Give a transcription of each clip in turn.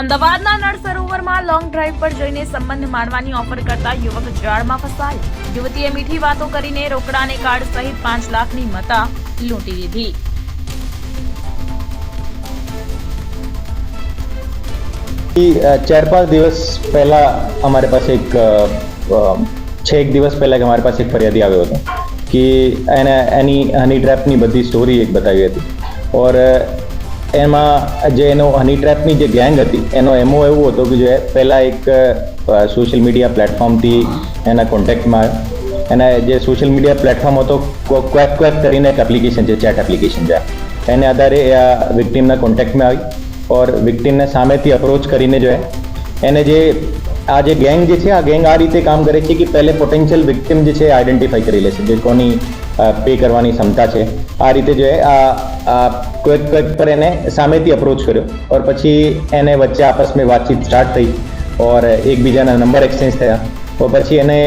અમદાવાદના નળ સરોવરમાં long drive પર જઈને સંબંધ માણવાની ઓફર કરતા યુવક જાળમાં ફસાયો. યુવતીએ મીઠી વાતો કરીને રોકડાને કાર્ડ સહિત પાંચ લાખની મતા લૂંટી લીધી. ચાર પાંચ દિવસ પહેલા અમારી પાસે એક છે એક દિવસ પહેલા કે અમારી પાસે એક ફરિયાદી આવ્યો હતો કે એને, એની હની ટ્રેપની બધી સ્ટોરી એક બતાવી હતી. ઓર એમાં જે એનો હની ટ્રેપની જે ગેંગ હતી, એનો એમો એવું હતો કે જે પહેલાં એક સોશિયલ મીડિયા પ્લેટફોર્મથી એના કોન્ટેક્ટમાં એના જે સોશિયલ મીડિયા પ્લેટફોર્મ હતો ક્વેક ક્વેક કરીને એક એપ્લિકેશન છે ચેટ એપ્લિકેશન છે. એને આધારે એ આ વિક્ટીમના કોન્ટેક્ટમાં આવી ઓર વિક્ટીમને સામેથી અપ્રોચ કરીને જો એને જે આ જે ગેંગ જે છે, આ ગેંગ આ રીતે કામ કરે છે કે પહેલે પોટેન્શિયલ વિક્ટીમ જે છે આઈડેન્ટિફાઈ કરી લે છે જે કોની પે કરવાની ક્ષમતા છે. આ રીતે જો કોઈક ક્વેક પર એને સામેથી અપ્રોચ કર્યો ઓર પછી એને વચ્ચે આપસ મેં વાતચીત સ્ટાર્ટ થઈ ઓર એકબીજાના નંબર એક્સચેન્જ થયા. તો પછી એને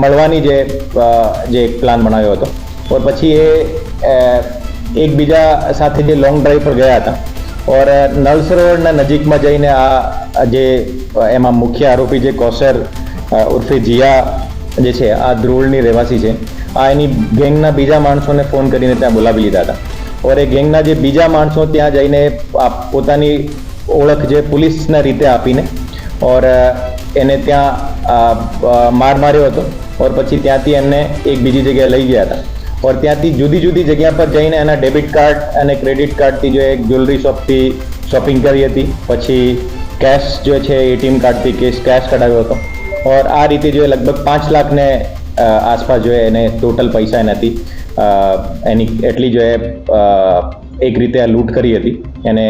મળવાની જે જે પ્લાન બનાવ્યો હતો. ઓર પછી એ એકબીજા સાથે જે લોંગ ડ્રાઈવ પર ગયા હતા. ઓર નળ સરોવરના નજીકમાં જઈને આ જે એમાં મુખ્ય આરોપી જે કોસર ઉર્ફે જીયા જે છે, આ ધ્રોળની રહેવાસી છે, આ એની ગેંગના બીજા માણસોને ફોન કરીને ત્યાં બોલાવી લીધા હતા. ઓર એ ગેંગના જે બીજા માણસો ત્યાં જઈને પોતાની ઓળખ જે પોલીસના રીતે આપીને ઓર એને ત્યાં માર માર્યો હતો ઓર પછી ત્યાંથી એમને એક બીજી જગ્યાએ લઈ ગયા હતા. ઓર ત્યાંથી જુદી જુદી જગ્યા પર જઈને એના ડેબિટ કાર્ડ અને ક્રેડિટ કાર્ડથી જો એક જ્વેલરી શોપથી શોપિંગ કરી હતી. પછી કેશ જો છે એટીએમ કાર્ડથી કેશ કેશ કઢાવ્યો હતો. ઓર આ રીતે જો લગભગ પાંચ લાખને આસપાસ જો એને ટોટલ પૈસા એનાથી અ, એની એટલી જો એ એક રીતે આ લૂંટ કરી હતી એને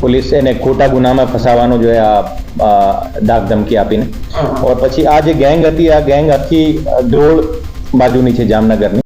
પોલીસ એને ખોટા ગુનામાં ફસાવાનો જો આ અ, ધમકી આપીને ઓર પછી આ જે ગેંગ હતી આ ગેંગ આખી ધોળ ધ્રોળ બાજુની છે જામનગરની